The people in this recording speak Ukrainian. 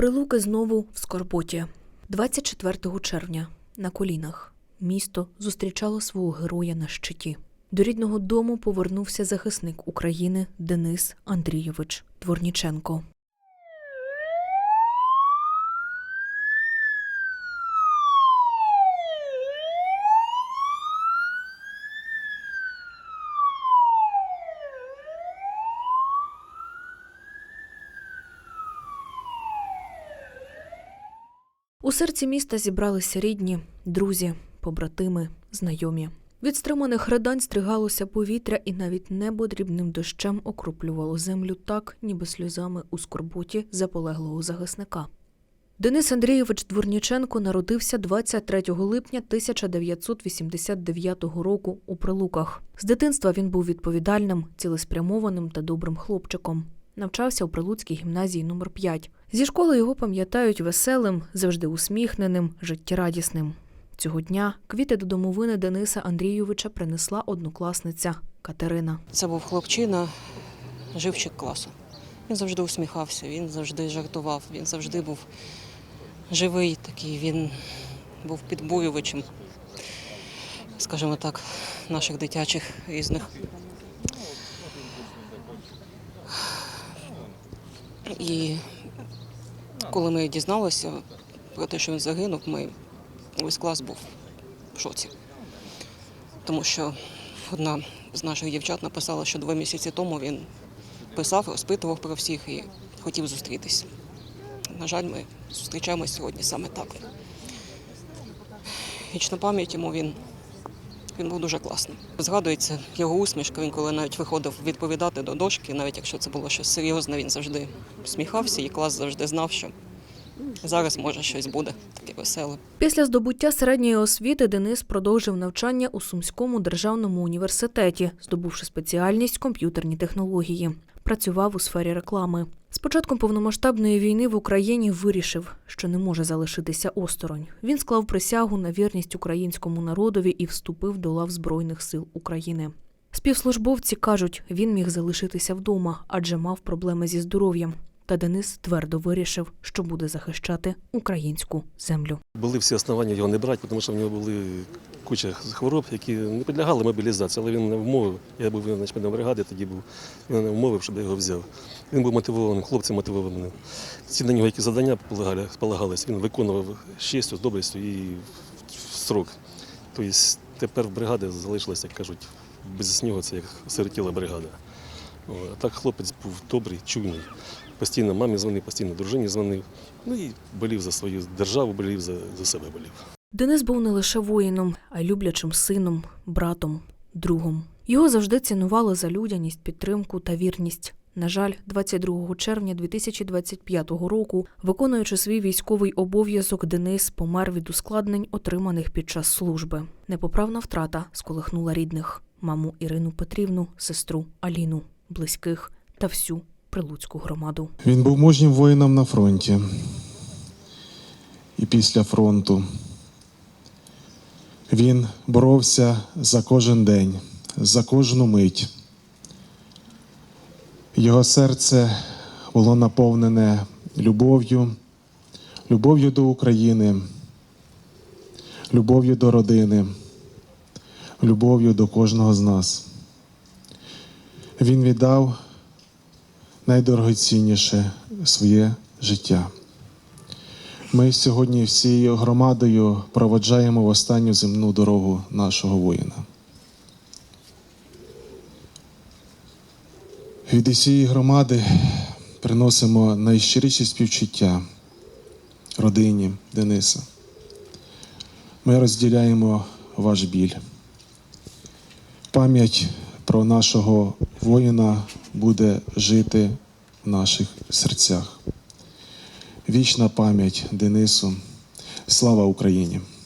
Прилуки знову в Скорботі. 24 червня на колінах місто зустрічало свого героя на щиті. До рідного дому повернувся захисник України Денис Андрійович Дворніченко. У серці міста зібралися рідні, друзі, побратими, знайомі. Від стриманих ридань стригалося повітря, і навіть небо дрібним дощем окроплювало землю так, ніби сльозами у скорботі заполеглого захисника. Денис Андрійович Дворніченко народився 23 липня 1989 року у Прилуках. З дитинства він був відповідальним, цілеспрямованим та добрим хлопчиком. Навчався у Прилуцькій гімназії номер 5 Зі школи його пам'ятають веселим, завжди усміхненим, життєрадісним. Цього дня квіти до домовини Дениса Андрійовича принесла однокласниця Катерина. Це був хлопчина, живчик класу. Він завжди усміхався, він завжди жартував, він завжди був живий такий, він був підбурювачем, скажімо так, наших дитячих різних. І коли ми дізналися про те, що він загинув, ми весь клас був в шоці. Тому що одна з наших дівчат написала, що два місяці тому він писав, розпитував про всіх і хотів зустрітись. На жаль, ми зустрічаємось сьогодні саме так. Вічна пам'ять йому він, він був дуже класним. Згадується його усмішка, він коли навіть виходив відповідати до дошки, навіть якщо це було щось серйозне, він завжди сміхався, і клас завжди знав, що зараз може щось буде таке веселе. Після здобуття середньої освіти Денис продовжив навчання у Сумському державному університеті, здобувши спеціальність комп'ютерні технології. Працював у сфері реклами. З початком повномасштабної війни в Україні вирішив, що не може залишитися осторонь. Він склав присягу на вірність українському народові і вступив до лав Збройних сил України. Співслужбовці кажуть, він міг залишитися вдома, адже мав проблеми зі здоров'ям. Та Денис твердо вирішив, що буде захищати українську землю. Були всі основання його не брати, тому що в нього були куча хвороб, які не підлягали мобілізації, але він не вмовив. Я був начальником бригади, тоді був він не вмовив, щоб я його взяв. Він був мотивованим, хлопцем мотивованим. Ці на нього які завдання полагали- полагались, він виконував з честю, з доблестю і в срок. Тобто тепер в бригаді залишилася, як кажуть, без нього це як сиротіла бригада. А так хлопець був добрий, чуйний. Постійно мамі дзвонив, постійно дружині дзвонив. Ну і болів за свою державу, болів за, за себе болів. Денис був не лише воїном, а й люблячим сином, братом, другом. Його завжди цінували за людяність, підтримку та вірність. На жаль, 22 червня 2025 року, виконуючи свій військовий обов'язок, Денис помер від ускладнень, отриманих під час служби. Непоправна втрата сколихнула рідних маму Ірину Петрівну, сестру Аліну, близьких та всю прилуцьку громаду. Він був мужнім воїном на фронті. І після фронту. Він боровся за кожен день, за кожну мить. Його серце було наповнене любов'ю, любов'ю до України, любов'ю до родини, любов'ю до кожного з нас. Він віддав найдорогоцінніше своє життя. Ми сьогодні всією громадою проводжаємо в останню земну дорогу нашого воїна. Від усієї громади приносимо найщиріші співчуття родині Дениса. Ми розділяємо ваш біль. Пам'ять про нашого воїна буде жити в наших серцях. Вічна пам'ять Денису. Слава Україні!